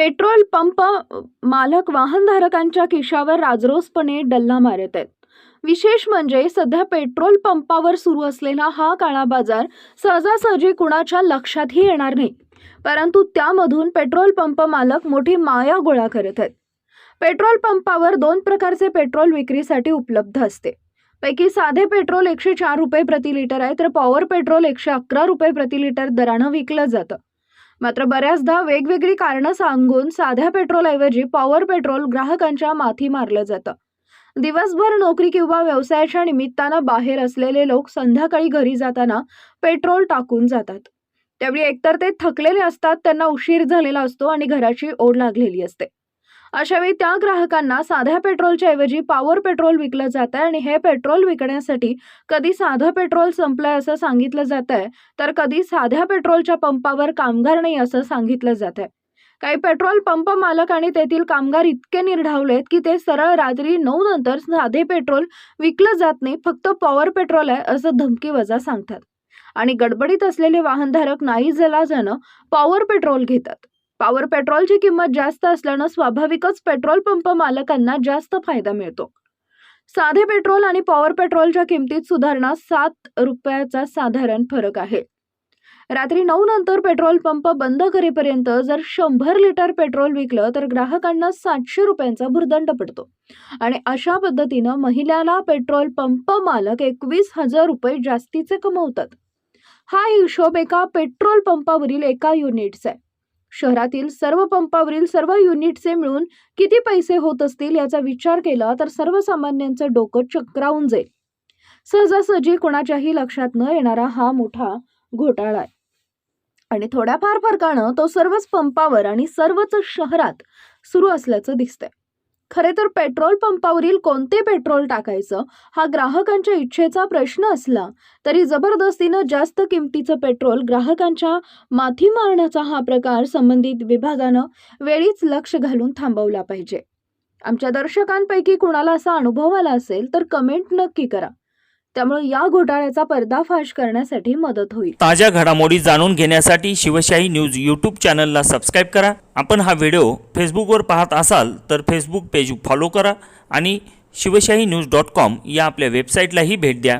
Petrol pump मालक वाहनधारकांच्या खिशावर राजरोसपणे डल्ला मारत आहेत. विशेष म्हणजे सध्या पेट्रोल पंपावर सुरू असलेला हा काळा बाजार सहजासहजी कुणाच्या लक्षातही येणार नाही. परंतु त्यामधून पेट्रोल पंप मालक मोठी माया गोळा करत आहेत. पेट्रोल पंपावर दोन प्रकारचे पेट्रोल विक्रीसाठी उपलब्ध असते. पैकी साधे पेट्रोल एकशे चार रुपये प्रति लिटर आहे तर पॉवर पेट्रोल एकशे अकरा रुपये प्रति लिटर दरानं विकलं जातं. मात्र बऱ्याचदा वेगवेगळी कारणं सांगून साध्या पेट्रोलऐवजी पॉवर पेट्रोल ग्राहकांच्या माथी मारलं जातं. दिवसभर नोकरी किंवा व्यवसायाच्या निमित्तानं बाहेर असलेले लोक संध्याकाळी घरी जाताना पेट्रोल टाकून जातात. त्यावेळी एकतर ते थकलेले असतात त्यांना उशीर झालेला असतो आणि घराची ओढ लागलेली असते. अशावेळी त्या ग्राहकांना साध्या पेट्रोलच्या ऐवजी पॉवर पेट्रोल विकलं जात आहे आणि हे पेट्रोल विकण्यासाठी कधी साधं पेट्रोल संपलंय असं सांगितलं जात आहे तर कधी साध्या पेट्रोलच्या पंपावर कामगार नाही असं सांगितलं जात आहे काही पेट्रोल पंप मालक आणि तेथील कामगार इतके निर्ढावलेत की ते सरळ रात्री नऊ नंतर साधे पेट्रोल विकलं जात नाही फक्त पॉवर पेट्रोल आहे असं धमकी वजा सांगतात. आणि गडबडीत असलेले वाहनधारक नाही जला जाणं पॉवर पेट्रोल घेतात. पॉवर पेट्रोलची किंमत जास्त असल्यानं स्वाभाविकच पेट्रोल पंप मालकांना जास्त फायदा मिळतो. साधे पेट्रोल आणि पॉवर पेट्रोलच्या किमतीत सुधारणा सात रुपयाचा साधारण फरक आहे. रात्री नऊ नंतर पेट्रोल पंप बंद करेपर्यंत जर शंभर लिटर पेट्रोल विकलं तर ग्राहकांना सातशे रुपयांचा भुर्दंड पडतो. आणि अशा पद्धतीनं महिलाला पेट्रोल पंप मालक एकवीस हजार रुपये जास्तीचे कमवतात. हा हिशोब एका पेट्रोल पंपावरील एका युनिटचा आहे. शहरातील सर्व पंपावरील सर्व युनिटचे मिळून किती पैसे होत असतील याचा विचार केला तर सर्वसामान्यांचं डोकं चक्रावून जाईल. सहजासहजी कोणाच्याही लक्षात न येणारा हा मोठा घोटाळा आहे. आणि थोड्याफार फरकानं तो सर्वच पंपावर आणि सर्वच शहरात सुरू असल्याचं दिसतंय. खरे तर पेट्रोल पंपावरील कोणते पेट्रोल टाकायचं हा ग्राहकांच्या इच्छेचा प्रश्न असला तरी जबरदस्तीनं जास्त किमतीचं पेट्रोल ग्राहकांच्या माथी मारण्याचा हा प्रकार संबंधित विभागानं वेळीच लक्ष घालून थांबवला पाहिजे. आमच्या दर्शकांपैकी कुणाला असा अनुभव आला असेल तर कमेंट नक्की करा. त्यामुळे या घोटाळ्याचा पर्दाफाश करण्यासाठी मदत होईल. ताज्या घडामोडी जाणून घेण्यासाठी शिवशाही न्यूज यूट्यूब चॅनलला सबस्क्राईब करा. आपण हा व्हिडिओ फेसबुकवर पाहत असाल तर फेसबुक पेज फॉलो करा आणि शिवशाही न्यूज डॉट कॉम या आपल्या वेबसाईटलाही भेट द्या.